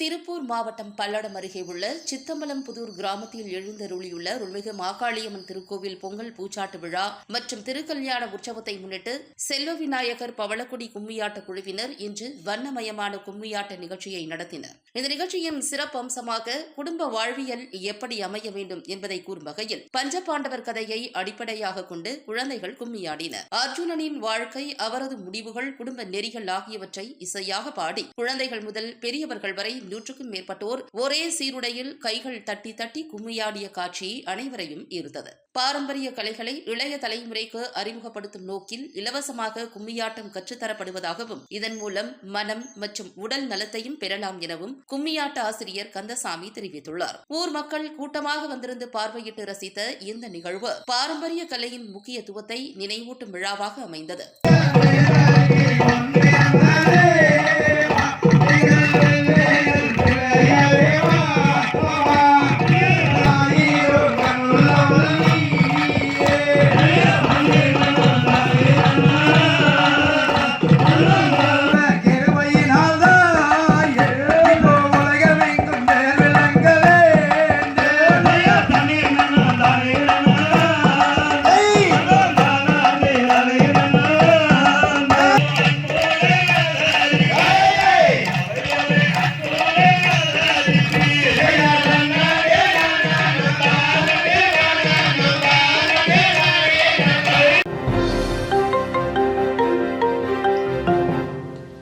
திருப்பூர் மாவட்டம் பல்லடம் அருகே உள்ள சித்தம்பலம் புதூர் கிராமத்தில் எழுந்தருளியுள்ள அருள்மிகு மாகாளியம்மன் திருக்கோவில் பொங்கல் பூச்சாட்டு விழா மற்றும் திருக்கல்யாண உற்சவத்தை முன்னிட்டு செல்வ விநாயகர் பவளக்குடி கும்மியாட்ட குழுவினர் இன்று வண்ணமயமான கும்மியாட்ட நிகழ்ச்சியை நடத்தினர். இந்த நிகழ்ச்சியின் சிறப்பு அம்சமாக குடும்ப வாழ்வியல் எப்படி அமைய வேண்டும் என்பதை கூறும் வகையில் பஞ்சபாண்டவர் கதையை அடிப்படையாக கொண்டு குழந்தைகள் கும்மியாடினர். அர்ஜுனனின் வாழ்க்கை அவரது முடிவுகள் குடும்ப நெறிகள் ஆகியவற்றை இசையாக பாடி குழந்தைகள் முதல் பெரியவர்கள் வரை நூற்றுக்கும் மேற்பட்டோர் ஒரே சீருடையில் கைகள் தட்டி தட்டி கும்மியாடிய காட்சி அனைவரையும் ஈர்த்தது. பாரம்பரிய கலைகளை இளைய தலைமுறைக்கு அறிமுகப்படுத்தும் நோக்கில் இலவசமாக கும்மியாட்டம் கற்றுத்தரப்படுவதாகவும் இதன் மூலம் மனம் மற்றும் உடல் நலத்தையும் பெறலாம் எனவும் கும்மியாட்ட ஆசிரியர் கந்தசாமி தெரிவித்துள்ளார். ஊர் மக்கள் கூட்டமாக வந்திருந்து பார்வையிட்டு ரசித்த இந்த நிகழ்வு பாரம்பரிய கலையின் முக்கியத்துவத்தை நினைவூட்டும் விழாவாக அமைந்தது.